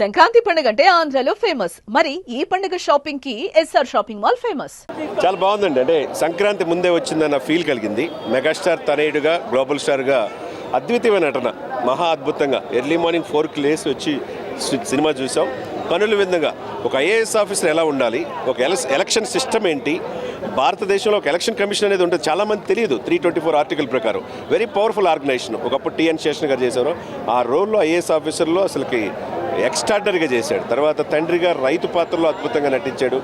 సంక్రాంతి పండుగ అంటే ఆంధ్రాలో ఫేమస్. మరి ఈ పండుగ షాపింగ్కి ఎస్ఆర్ షాపింగ్ మాల్ ఫేమస్. చాలా బాగుందండి. అంటే సంక్రాంతి ముందే వచ్చిందన్న ఫీల్ కలిగింది. మెగాస్టార్ తనయుడుగా గ్లోబల్ స్టార్గా అద్వితీయమైన నటన. మహా అద్భుతంగా. ఎర్లీ మార్నింగ్ ఫోర్కి లేసి వచ్చి సినిమా చూసాం. కనుల విధంగా. ఒక ఐఏఎస్ ఆఫీసర్ ఎలా ఉండాలి? ఒక ఎలక్షన్ సిస్టమ్ ఏంటి? భారతదేశంలో ఒక ఎలక్షన్ కమిషన్ అనేది ఉంటుంది. చాలామంది తెలియదు. త్రీ ట్వంటీ ఫోర్ ఆర్టికల్ ప్రకారం. Very powerful organisation. ఒకప్పుడు టిఎన్ శేషన్ గారు చేశారు ఆ రోల్లో ఐఏఎస్ ఆఫీసర్లో అసలుకి ఎక్స్ట్రాడనరీగా చేశాడు. తర్వాత తండ్రిగా రైతు పాత్రలో అద్భుతంగా నటించాడు.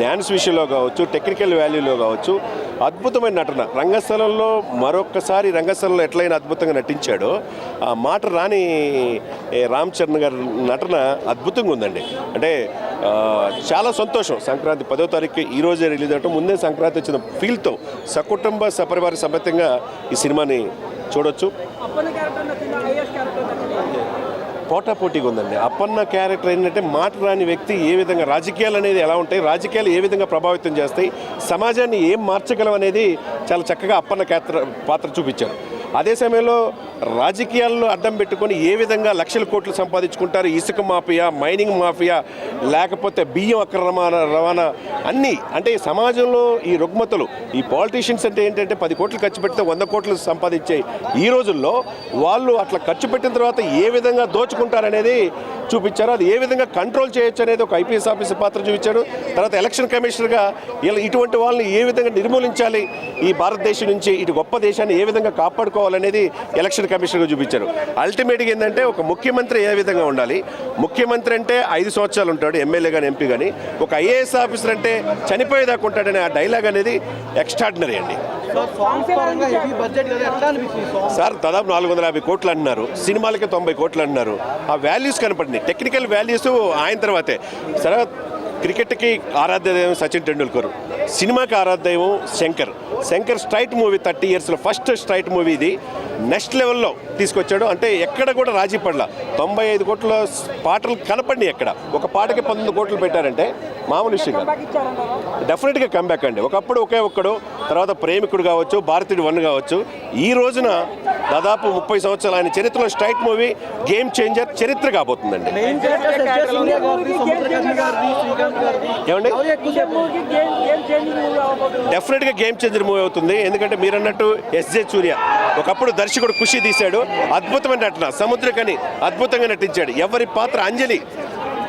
డ్యాన్స్ విషయంలో కావచ్చు టెక్నికల్ వాల్యూలో కావచ్చు అద్భుతమైన నటన. రంగస్థలంలో మరొక్కసారి రంగస్థలంలో ఎట్లయినా అద్భుతంగా నటించాడో ఆ మాట రాని రామ్ చరణ్ గారి నటన అద్భుతంగా ఉందండి. అంటే చాలా సంతోషం. సంక్రాంతి పదో తారీఖు ఈ రోజే రిలీజ్ అవటం ముందే సంక్రాంతి వచ్చిన ఫీల్తో సకుటుంబ సపరివార సమేతంగా ఈ సినిమాని చూడొచ్చు. పోటాపోటీగా పోటా పోటీగా ఉందండి. అప్పన్న క్యారెక్టర్ ఏంటంటే మాట రాని వ్యక్తి ఏ విధంగా రాజకీయాలు అనేది ఎలా ఉంటాయి రాజకీయాలు ఏ విధంగా ప్రభావితం చేస్తాయి సమాజాన్ని ఏం మార్చగలం అనేది చాలా చక్కగా అప్పన్న క్యాత్ర పాత్ర చూపించారు. అదే సమయంలో రాజకీయాల్లో అడ్డం పెట్టుకొని ఏ విధంగా లక్షల కోట్లు సంపాదించుకుంటారు ఇసుక మాఫియా మైనింగ్ మాఫియా లేకపోతే బియ్యం అక్రమ రవాణా అన్నీ అంటే ఈ సమాజంలో ఈ రుగ్మతలు ఈ పాలిటీషియన్స్ అంటే ఏంటంటే పది కోట్లు ఖర్చు పెడితే వంద కోట్లు సంపాదించే ఈ రోజుల్లో వాళ్ళు అట్లా ఖర్చు పెట్టిన తర్వాత ఏ విధంగా దోచుకుంటారనేది చూపించారు. అది ఏ విధంగా కంట్రోల్ చేయొచ్చు అనేది ఒక ఐపీఎస్ ఆఫీసర్ పాత్ర చూపించాడు తర్వాత ఎలక్షన్ కమిషనర్గా ఇలా ఇటువంటి వాళ్ళని ఏ విధంగా నిర్మూలించాలి? ఈ భారతదేశం నుంచి ఇటు గొప్ప దేశాన్ని ఏ విధంగా కాపాడుకోవాలనేది ఎలక్షన్ కమిషనర్గా చూపించారు. అల్టిమేట్గా ఏంటంటే ఒక ముఖ్యమంత్రి ఏ విధంగా ఉండాలి? ముఖ్యమంత్రి అంటే ఐదు సంవత్సరాలు ఉంటాడు ఎమ్మెల్యే కానీ ఎంపీ కానీ ఒక ఐఏఎస్ ఆఫీసర్ అంటే చనిపోయేదాకా ఉంటాడనే ఆ డైలాగ్ అనేది ఎక్స్ట్రాడినరీ అండి. సార్ దాదాపు నాలుగు వందల యాభై కోట్లు అంటున్నారు. సినిమాలకి తొంభై కోట్లు అంటున్నారు. ఆ వాల్యూస్ కనపడింది టెక్నికల్ వాల్యూస్ ఆయన తర్వాతే. సరే క్రికెట్కి ఆరాధ్య దైవం సచిన్ టెండూల్కర్ సినిమాకి ఆరాధ్య దైవం Shankar. Shankar straight movie thirty ఇయర్స్లో ఫస్ట్ స్ట్రైట్ మూవీ ఇది. నెక్స్ట్ లెవెల్లో తీసుకొచ్చాడు. అంటే ఎక్కడ కూడా రాజీ పడల. తొంభై ఐదు కోట్ల పాటలు కనపడినాయి ఎక్కడ. ఒక పాటకి పంతొమ్మిది కోట్లు పెట్టారంటే మామూలు విషయం కాదు. డెఫినెట్గా కంబ్యాక్ అండి. ఒకప్పుడు ఒకే ఒక్కడు తర్వాత ప్రేమికుడు కావచ్చు భారతీయుడు వన్ కావచ్చు. ఈ రోజున దాదాపు ముప్పై సంవత్సరాలు ఆయన చరిత్రలో స్ట్రైట్ మూవీ గేమ్ చేంజర్ చరిత్ర కాబోతుందండి. ఏమండి? డెఫినెట్గా గేమ్ చేంజర్ మూవీ అవుతుంది. ఎందుకంటే మీరు అన్నట్టు ఎస్జే సూర్య ఒకప్పుడు దర్శకుడు ఖుషి తీశాడు. అద్భుతమైన నటన సముద్రకని అద్భుతంగా నటించాడు. ఎవరి పాత్ర అంజలి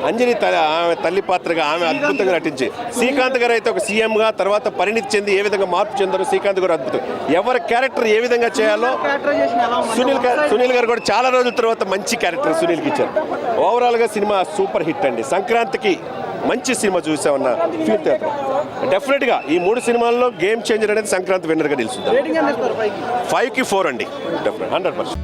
అంజలి ఆమె తల్లి పాత్రగా ఆమె అద్భుతంగా నటించి శ్రీకాంత్ గారు అయితే ఒక సీఎంగా తర్వాత పరిణితి చెంది ఏ విధంగా మార్పు చెందారో శ్రీకాంత్ గారు అద్భుతం. ఎవరి క్యారెక్టర్ ఏ విధంగా చేయాలో సునీల్ గారు సునీల్ గారు కూడా చాలా రోజుల తర్వాత మంచి క్యారెక్టర్ సునీల్కి ఇచ్చారు. ఓవరాల్గా సినిమా సూపర్ హిట్ అండి. సంక్రాంతికి మంచి సినిమా చూసామన్న ఫీల్ థియేటర్ డెఫినెట్గా ఈ మూడు సినిమాల్లో గేమ్ చేంజర్ అనేది సంక్రాంతి విన్నర్గా నిలుస్తుంది. ఫైవ్కి? ఫోర్ అండి. Definite hundred percent